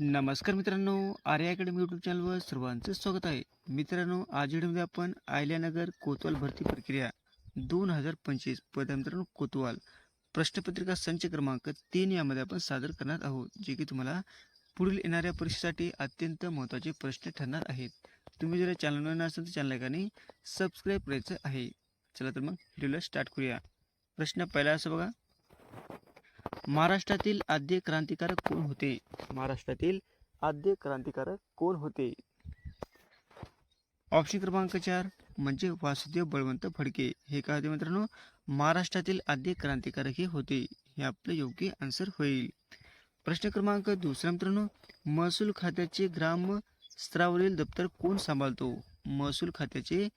नमस्कार मित्रांनो Arya academy YouTube चॅनलवर सर्वांचं स्वागत आहे. मित्रांनो आज व्हिडिओमध्ये आपण आयल्यानगर कोतवाल भरती प्रक्रिया दोन हजार पंचवीस पद मित्रांनो कोतवाल. प्रश्नपत्रिका संच क्रमांक तीन यामध्ये आपण सादर करणार आहोत जे की तुम्हाला पुढील येणाऱ्या परीक्षेसाठी अत्यंत महत्त्वाचे प्रश्न ठरणार आहेत. तुम्ही जर चॅनलवर नसाल तर चॅनल एकाने सबस्क्राईब करायचं आहे. चला तर मग व्हिडिओला स्टार्ट करूया. प्रश्न पहिला असं बघा. महाराष्ट्रातील आद्य क्रांतिकारक कोण होते? महाराष्ट्रातील आद्य क्रांतिकारक कोण होते? ऑप्शन क्रमांक चार म्हणजे वासुदेव बळवंत फडके. हे काय होते मित्रांनो? महाराष्ट्रातील आद्य क्रांतिकारक हे होते. हे आपलं योग्य आन्सर होईल. प्रश्न क्रमांक दुसरा मित्रांनो महसूल खात्याचे ग्राम स्तरावरील दप्तर कोण सांभाळतो? महसूल खात्याचे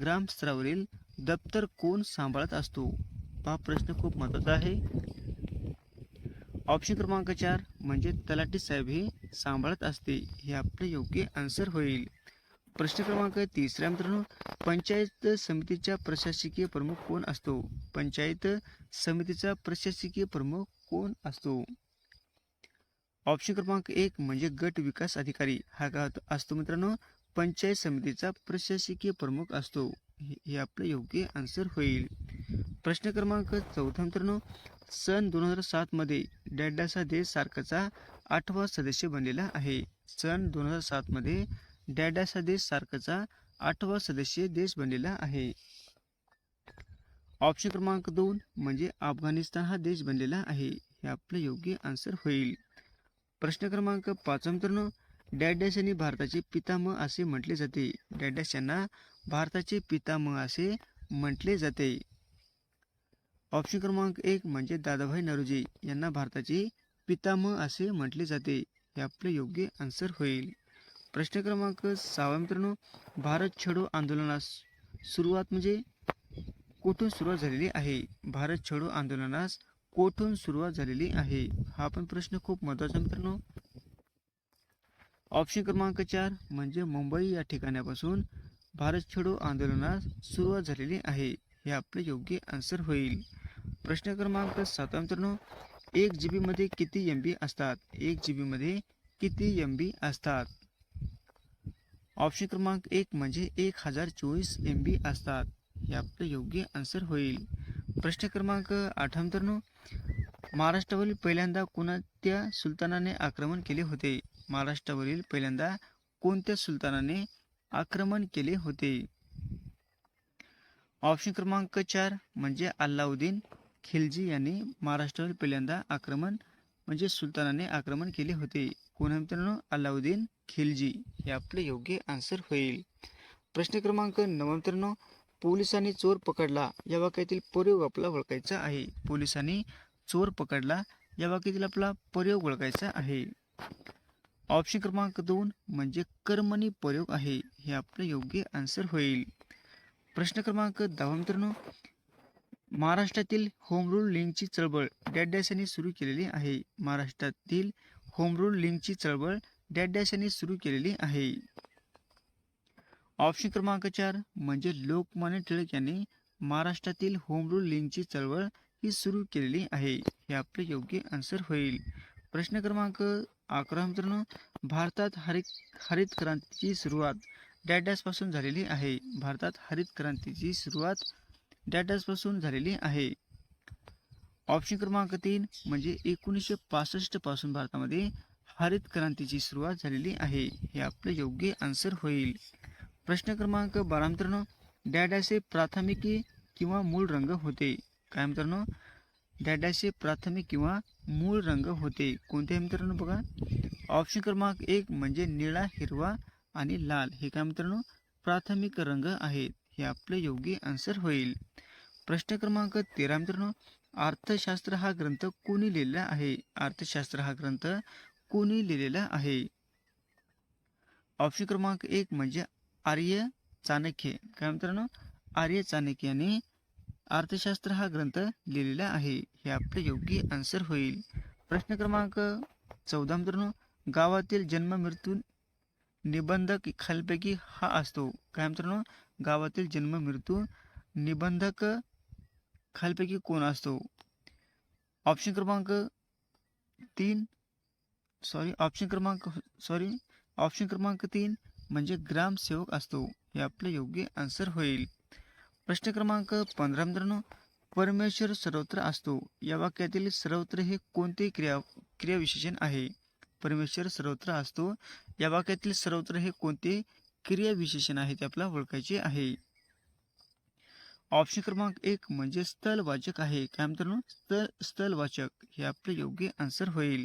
ग्राम स्तरावरील दप्तर कोण सांभाळत असतो? हा प्रश्न खूप महत्त्वाचा आहे. ऑप्शन क्रमांक चार म्हणजे तलाठी साहेब हे सांभाळत असते हे आपलं योग्य आन्सर होईल. प्रश्न क्रमांक तिसरा मित्रांनो पंचायत समितीचा प्रशासकीय प्रमुख कोण असतो? पंचायत समितीचा प्रशासकीय प्रमुख कोण असतो? ऑप्शन क्रमांक एक म्हणजे गट विकास अधिकारी हा का असतो मित्रांनो? पंचायत समितीचा प्रशासकीय प्रमुख असतो हे हे आपलं योग्य आन्सर होईल. प्रश्न क्रमांक चौथा मित्रांनो सन दोन हजार सातमध्ये डॅडासा देश सारखाचा आठवा सदस्य बनलेला आहे. सन दोन हजार सातमध्ये डॅडासा देश सारखाचा आठवा सदस्य देश बनलेला आहे. ऑप्शन क्रमांक दोन म्हणजे अफगाणिस्तान हा देश बनलेला आहे. हे आपलं योग्य आन्सर होईल. प्रश्न क्रमांक पाच मित्रांनो डॅडॅस यांनी भारताचे पितामह असे म्हटले जाते. डॅडॅस यांना भारताचे पितामह असे म्हटले जाते. ऑप्शन क्रमांक एक म्हणजे दादाभाई नरोजी यांना भारताचे पितामह असे म्हटले जाते. हे आपले योग्य आन्सर होईल. प्रश्न क्रमांक सहावा मित्रांनो. भारत छडो आंदोलनास सुरुवात म्हणजे कुठून सुरुवात झालेली आहे? भारत छोडो आंदोलनास कोठून सुरुवात झालेली आहे? हा पण प्रश्न खूप महत्त्वाचा मित्रांनो. ऑप्शन क्रमांक चार म्हणजे मुंबई या ठिकाणापासून भारत छोडो आंदोलनास सुरुवात झालेली आहे. हे आपले योग्य आन्सर होईल. प्रश्न क्रमांक सातवा मित्रांनो एक जी बीमध्ये किती एम बी असतात? एक जी बीमध्ये किती एम बी असतात? ऑप्शन क्रमांक एक म्हणजे एक हजार चोवीस एम बी असतात. हे आपलं योग्य आन्सर होईल. प्रश्न क्रमांक आठवा मित्रांनो महाराष्ट्रावरील पहिल्यांदा कोणत्या सुलतानाने आक्रमण केले होते? महाराष्ट्रावरील पहिल्यांदा कोणत्या सुलतानाने आक्रमण केले होते? ऑप्शन क्रमांक चार म्हणजे अल्लाउद्दीन खिलजी यांनी महाराष्ट्रावर पहिल्यांदा आक्रमण म्हणजे सुलतानाने आक्रमण केले होते. कोण मित्रांनो? अल्लाउद्दीन खिलजी. हे आपले योग्य आन्सर होईल. प्रश्न क्रमांक नऊ मित्रांनो. पोलिसांनी चोर पकडला या वाक्यातील प्रयोग आपला ओळखायचा आहे. पोलिसांनी चोर पकडला या वाक्यातील आपला प्रयोग ओळखायचा आहे. ऑप्शन क्रमांक दोन म्हणजे कर्मणी प्रयोग आहे. हे आपलं योग्य आन्सर होईल. प्रश्न क्रमांक दहा मित्रांनो. महाराष्ट्रातील होम रूल लिंकची चळवळ डॅड सुरू केलेली आहे. महाराष्ट्रातील होम रूल लिंकची चळवळ डॅड सुरू केलेली आहे. ऑप्शन क्रमांक चार म्हणजे लोकमान्य टिळक यांनी महाराष्ट्रातील होम रूल लिंकची चळवळ ही सुरू केलेली आहे. हे आपले योग्य आन्सर होईल. प्रश्न क्रमांक अकरा मित्रांनो भारतात हरित हरित क्रांतीची सुरुवात डॅडॅसपासून झालेली आहे. भारतात हरित क्रांतीची सुरुवात डॅटासपासून झालेली आहे. ऑप्शन क्रमांक तीन म्हणजे एकोणीसशे पासष्टपासून भारतामध्ये हरित क्रांतीची सुरुवात झालेली आहे. हे आपले योग्य आन्सर होईल. प्रश्न क्रमांक बारा मित्रांनो डॅडॅसे प्राथमिकी किंवा मूळ रंग होते. काय मित्रांनो? डॅडॅचे प्राथमिक किंवा मूळ रंग होते. कोणते आहे मित्रांनो बघा? ऑप्शन क्रमांक एक म्हणजे निळा हिरवा आणि लाल. हे काय मित्रांनो? प्राथमिक रंग आहेत. हे आपले योग्य आन्सर होईल. प्रश्न क्रमांक तेरा मित्रांनो अर्थशास्त्र हा ग्रंथ कोणी लिहिलेला आहे? अर्थशास्त्र हा ग्रंथ कोणी लिहिलेला आहे? ऑप्शन क्रमांक एक म्हणजे आर्य चाणक्य. काय मित्रांनो? आर्य चाणक्य यांनी अर्थशास्त्र हा ग्रंथ लिहिलेला आहे. हे आपले योग्य आन्सर होईल. प्रश्न क्रमांक चौदा मित्रांनो गावातील जन्म मृत्यू निबंधक खालपैकी हा असतो. काय मित्रांनो? गावातील जन्म, मृत्यू, निबंधक खालपैकी कोण असतो? ऑप्शन क्रमांक तीन. सॉरी ऑप्शन क्रमांक सॉरी ऑप्शन क्रमांक तीन म्हणजे ग्रामसेवक असतो. हे आपलं योग्य आन्सर होईल. प्रश्न क्रमांक पंधरा मित्रांनो, परमेश्वर सर्वत्र असतो. या वाक्यातील सर्वत्र हे कोणते क्रिया, क्रियाविशेषण आहे? परमेश्वर सर्वत्र असतो. या वाक्यातील सर्वत्र हे कोणते क्रियाविशेषण आहे ते आपल्याला ओळखायचे आहे. ऑप्शन क्रमांक एक म्हणजे स्थलवाचक आहे. काय मित्रांनो स्थल स्थलवाचक. हे आपले योग्य आन्सर होईल.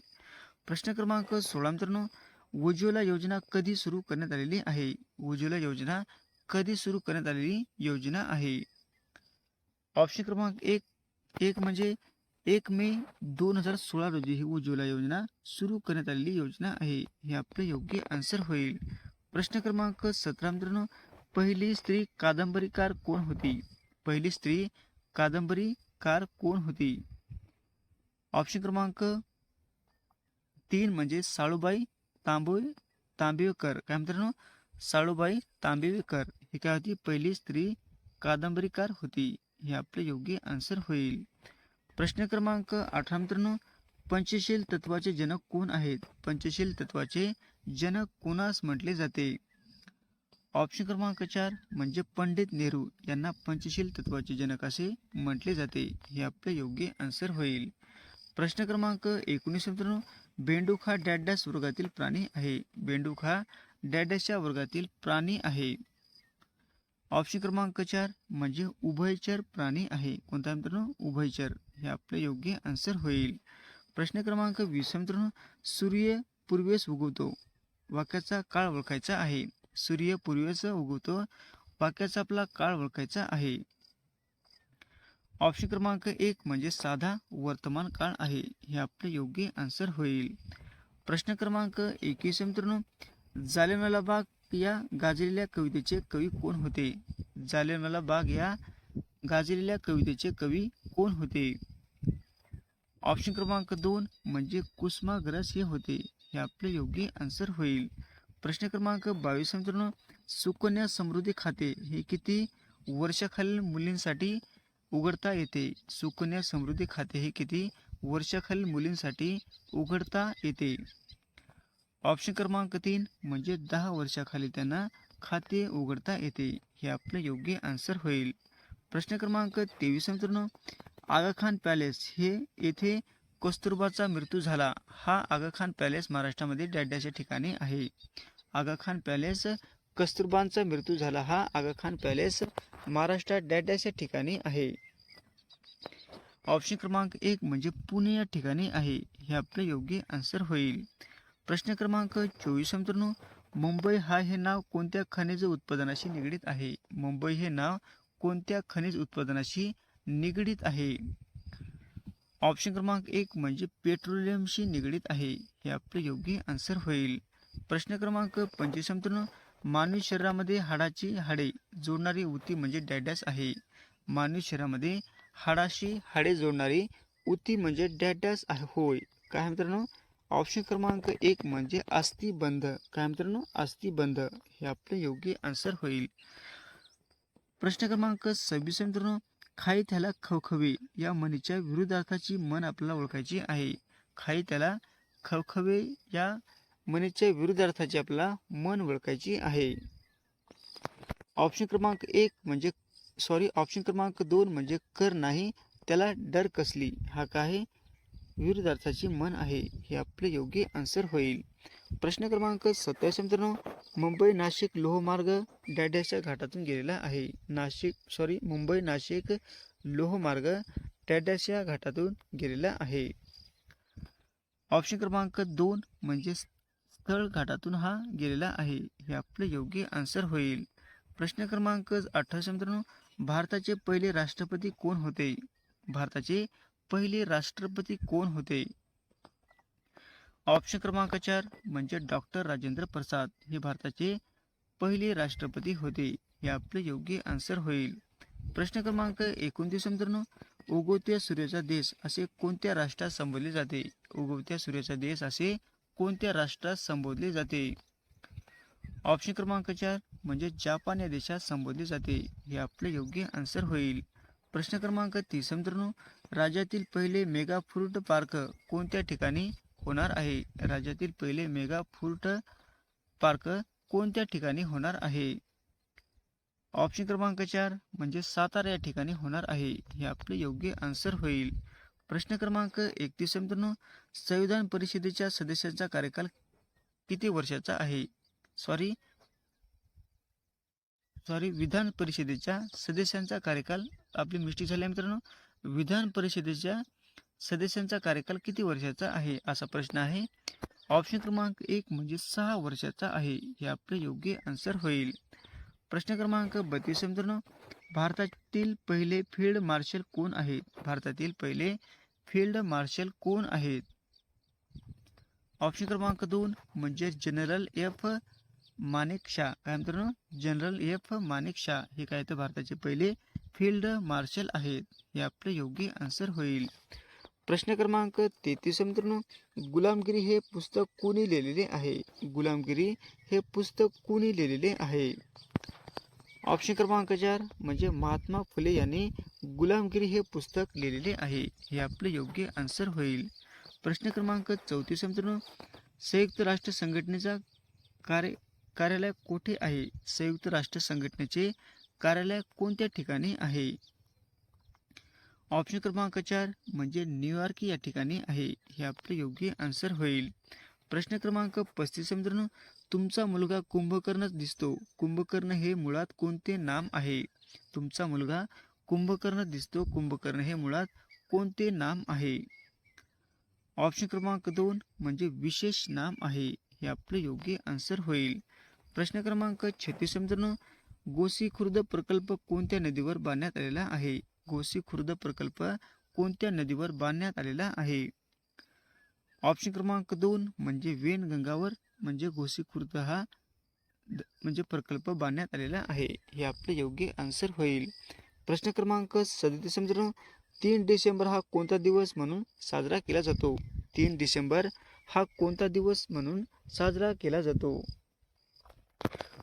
प्रश्न क्रमांक सोळा मित्रांनो उज्ज्वला योजना कधी सुरू करण्यात आलेली आहे? उज्ज्वला योजना कधी सुरू करण्यात आलेली योजना आहे? ऑप्शन क्रमांक एक एक म्हणजे एक मे दोन हजार सोळा रोजी ही उज्ज्वला योजना सुरू करण्यात आलेली योजना आहे. हे आपले योग्य आन्सर होईल. प्रश्न क्रमांक सतरा मित्रांनो पहिली स्त्री कादंबरीकार कोण होती? पहिली स्त्री कादंबरीकार कोण होती? ऑप्शन क्रमांक तीन म्हणजे साळूबाई तांबे तांबेकर काय मित्रांनो? साळूबाई तांबेकर ही काय होती? पहिली स्त्री कादंबरीकार होती. हे आपले योग्य आन्सर होईल. प्रश्न क्रमांक अठरा मित्रांनो पंचशील तत्वाचे जनक कोण आहेत? पंचशील तत्वाचे जनक कोणास म्हटले जाते? ऑप्शन क्रमांक चार म्हणजे पंडित नेहरू यांना पंचशील तत्वाचे जनक असे म्हटले जाते. हे आपले योग्य आन्सर होईल. प्रश्न क्रमांक एकोणीस मित्रांनो बेंडूक हा डॅडॅस वर्गातील प्राणी आहे. बेंडूक हा डॅडॅसच्या वर्गातील प्राणी आहे. ऑप्शन क्रमांक चार म्हणजे उभयचर प्राणी आहे. कोणता मित्रांनो? उभयचर. हे आपले योग्य आन्सर होईल. प्रश्न क्रमांक वीस मित्रांनो सूर्य पूर्वेस उगवतो. वाक्याचा काळ ओळखायचा आहे. सूर्य पूर्वेचं उगवतो वाक्याचा आपला काळ ओळखायचा आहे. ऑप्शन क्रमांक एक म्हणजे साधा वर्तमान काळ आहे. हे आपले योग्य आन्सर होईल. प्रश्न क्रमांक एकवीस मित्रांनो. जालियनवाला बाग या गाजलेल्या कवितेचे कवी कोण होते? जालियनवाला बाग या गाजलेल्या कवितेचे कवी कोण होते? ऑप्शन क्रमांक दोन म्हणजे कुसुमाग्रज हे होते. हे आपले योग्य आन्सर होईल. प्रश्न क्रमांक बावीस मित्रांनो सुकन्या समृद्धी खाते हे किती वर्षाखालील मुलींसाठी उघडता येते? सुकन्या समृद्धी खाते हे किती वर्षाखालील मुलींसाठी उघडता येते? ऑप्शन क्रमांक तीन म्हणजे दहा वर्षाखाली त्यांना खाते उघडता येते. हे आपले योग्य आन्सर होईल. प्रश्न क्रमांक तेवीस मित्रांनो आगाखान पॅलेस हे येथे कस्तुरबाचा मृत्यू झाला. हा आगाखान पॅलेस महाराष्ट्रामध्ये डॅड्याच्या ठिकाणी आहे. आगाखान पॅलेस कस्तुरबांचा मृत्यू झाला. हा आगाखान पॅलेस महाराष्ट्रात डॅड्याच्या ठिकाणी आहे. ऑप्शन क्रमांक एक म्हणजे पुणे या ठिकाणी आहे. हे आपले योग्य आन्सर होईल. प्रश्न क्रमांक चोवीस मित्रांनो. मुंबई हा हे नाव कोणत्या खनिज उत्पादनाशी निगडीत आहे? मुंबई हे नाव कोणत्या खनिज उत्पादनाशी निगडीत आहे? ऑप्शन क्रमांक एक म्हणजे पेट्रोलियमशी निगडीत आहे. हे आपले योग्य आन्सर होईल. प्रश्न क्रमांक पंचवीस मानवी शरीरामध्ये हाडाची हाडे जोडणारी उती म्हणजे डॅडॅस आहे. मानवी शरीरामध्ये हाडाशी हाडे जोडणारी उती म्हणजे डॅडॅस आहे. होय. काय मित्रांनो? ऑप्शन क्रमांक एक म्हणजे अस्थिबंध काय मित्रांनो? अस्थिबंध हे आपले योग्य आन्सर होईल. प्रश्न क्रमांक सव्वीस मित्रांनो. खाई त्याला खवखवे या म्हणीच्या विरुद्धार्थाची मन आपल्याला ओळखायची आहे. खाई त्याला खवखवे या म्हणीच्या विरुद्धार्थाची आपल्याला मन ओळखायची आहे. ऑप्शन क्रमांक एक म्हणजे सॉरी ऑप्शन क्रमांक दोन म्हणजे कर नाही त्याला डर कसली? हा काय? विरुद्धार्थाची मन आहे. हे आपले योग्य आन्सर होईल. प्रश्न क्रमांक सत्याऐंशी मित्रांनो मुंबई नाशिक लोहमार्ग डॅड्याच्या घाटातून गेलेला आहे. नाशिक सॉरी मुंबई नाशिक लोहमार्ग डॅडॅसच्या घाटातून गेलेला आहे. ऑप्शन क्रमांक दोन म्हणजे स्थळ घाटातून हा गेलेला आहे. हे आपले योग्य आन्सर होईल. प्रश्न क्रमांक अठराशे मित्रांनो भारताचे पहिले राष्ट्रपती कोण होते? भारताचे पहिले राष्ट्रपती कोण होते? ऑप्शन क्रमांक चार म्हणजे डॉक्टर राजेंद्र प्रसाद हे भारताचे पहिले राष्ट्रपती होते. हे आपले योग्य आन्सर होईल. प्रश्न क्रमांक एकोणतीस मित्रांनो उगवत्या सूर्याचा देश असे कोणत्या राष्ट्रात संबोधले जाते? उगवत्या सूर्याचा देश असे कोणत्या राष्ट्रात संबोधले जाते? ऑप्शन क्रमांक चार म्हणजे जापान या देशात संबोधले जाते. हे आपले योग्य आन्सर होईल. प्रश्न क्रमांक तीस मित्रांनो राज्यातील पहिले मेगा फ्रूट पार्क कोणत्या ठिकाणी होणार आहे. राज्यातील पहिले मेगा फूड पार्क कोणत्या ठिकाणी होणार आहे? ऑप्शन क्रमांक चार म्हणजे सातारा या ठिकाणी होणार आहे. हे आपले योग्य आन्सर होईल. प्रश्न क्रमांक एकतीस मित्रांनो संविधान परिषदेच्या सदस्यांचा कार्यकाल किती वर्षाचा आहे? सॉरी सॉरी विधान परिषदेच्या सदस्यांचा कार्यकाल आपली मिस्टेक झाली मित्रांनो. विधान परिषदेच्या सदस्यांचा कार्यकाल किती वर्षाचा आहे असा प्रश्न आहे. ऑप्शन क्रमांक एक म्हणजे सहा वर्षाचा आहे हे आपले योग्य आन्सर होईल. प्रश्न क्रमांक बत्तीस मित्रांनो भारतातील पहिले फील्ड मार्शल कोण आहेत भारतातील पहिले फील्ड मार्शल कोण आहेत ऑप्शन क्रमांक दोन म्हणजे जनरल एफ. मानेकशा काय मित्रांनो? General F. मानेकशा हे काय तर भारताचे पहिले फील्ड मार्शल आहेत हे आपले योग्य आन्सर होईल. प्रश्न क्रमांक तेहतीस मित्रांनो. गुलामगिरी हे पुस्तक कोणी लिहिलेले आहे? गुलामगिरी हे पुस्तक कोणी लिहिलेले आहे? ऑप्शन क्रमांक चार म्हणजे महात्मा फुले यांनी गुलामगिरी हे पुस्तक लिहिलेले आहे. हे आपले योग्य आन्सर होईल. प्रश्न क्रमांक चौतीस मित्रांनो. संयुक्त राष्ट्र संघटनेचा कार्य कार्यालय कोठे आहे? संयुक्त राष्ट्र संघटनेचे कार्यालय कोणत्या ठिकाणी आहे? ऑप्शन क्रमांक चार म्हणजे न्यूयॉर्क या ठिकाणी आहे. हे आपले योग्य आन्सर होईल. प्रश्न क्रमांक पस्तीस मित्रांनो. तुमचा मुलगा कुंभकर्णच दिसतो. कुंभकर्ण हे मुळात कोणते नाम आहे? तुमचा मुलगा कुंभकर्ण दिसतो. कुंभकर्ण हे मुळात कोणते नाम आहे? ऑप्शन क्रमांक दोन म्हणजे विशेष नाम आहे. हे आपले योग्य आन्सर होईल. प्रश्न क्रमांक छत्तीस मित्रांनो. गोसी खुर्द प्रकल्प कोणत्या नदीवर बांधण्यात आलेला आहे? गोसी खुर्द प्रकल्प कोणत्या नदीवर बांधण्यात आलेला आहे? ऑप्शन क्रमांक दोन म्हणजे वेन गंगावर म्हणजे गोसी खुर्द हा म्हणजे प्रकल्प बांधण्यात आलेला आहे. हे आपले योग्य आन्सर होईल. प्रश्न क्रमांक सदतीस मित्रांनो तीन डिसेंबर हा कोणता दिवस म्हणून साजरा केला जातो? तीन डिसेंबर हा कोणता दिवस म्हणून साजरा केला जातो?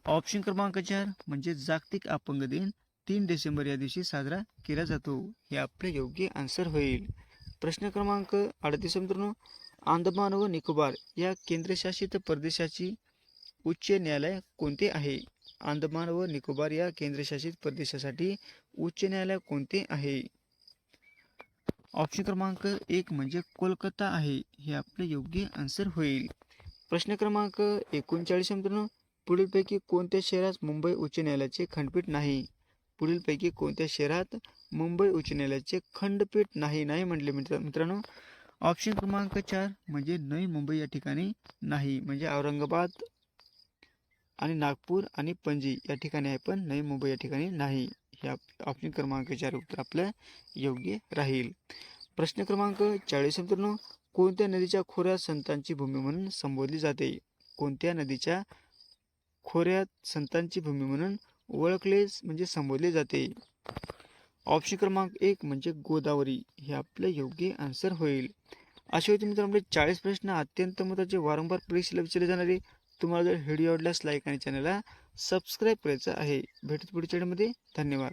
ऑप्शन क्रमांक चार म्हणजे जागतिक अपंग दिन तीन डिसेंबर या दिवशी साजरा केला जातो. हे आपले योग्य आन्सर होईल. प्रश्न क्रमांक अडतीस मित्रांनो. अंदमान व निकोबार या केंद्रशासित प्रदेशाची उच्च न्यायालय कोणते आहे? अंदमान व निकोबार या केंद्रशासित प्रदेशासाठी उच्च न्यायालय कोणते आहे? ऑप्शन क्रमांक एक म्हणजे कोलकाता आहे. हे आपले योग्य आन्सर होईल. प्रश्न क्रमांक एकोणचाळीस मित्रांनो. पुढीलपैकी कोणत्या शहरात मुंबई उच्च न्यायालयाचे खंडपीठ नाही? पुढीलपैकी कोणत्या शहरात मुंबई उच्च न्यायालयाचे खंडपीठ नाही नाही म्हटले मित्र मित्रांनो? ऑप्शन क्रमांक चार म्हणजे नवी मुंबई या ठिकाणी नाही म्हणजे औरंगाबाद आणि नागपूर आणि पणजी या ठिकाणी आहे पण नवी मुंबई या ठिकाणी नाही. हे ऑप्शन क्रमांक चार उत्तर आपलं योग्य राहील. प्रश्न क्रमांक चाळीस मित्रांनो. कोणत्या नदीच्या खोऱ्यात संतांची भूमी म्हणून संबोधली जाते? कोणत्या नदीच्या खोऱ्यात संतांची भूमी म्हणून ओळखलेच म्हणजे संबोधले जाते. ऑप्शन क्रमांक एक म्हणजे गोदावरी. हे आपलं योग्य आन्सर होईल. असे होते मित्रांनो आपले चाळीस प्रश्न अत्यंत महत्त्वाचे. वारंवार परीक्षेला विचारले जाणारे. तुम्हाला जर व्हिडिओ आवडल्यास लाईक आणि चॅनलला सबस्क्राईब करायचं आहे. भेटत पुढच्या व्हिडिओमध्ये धन्यवाद.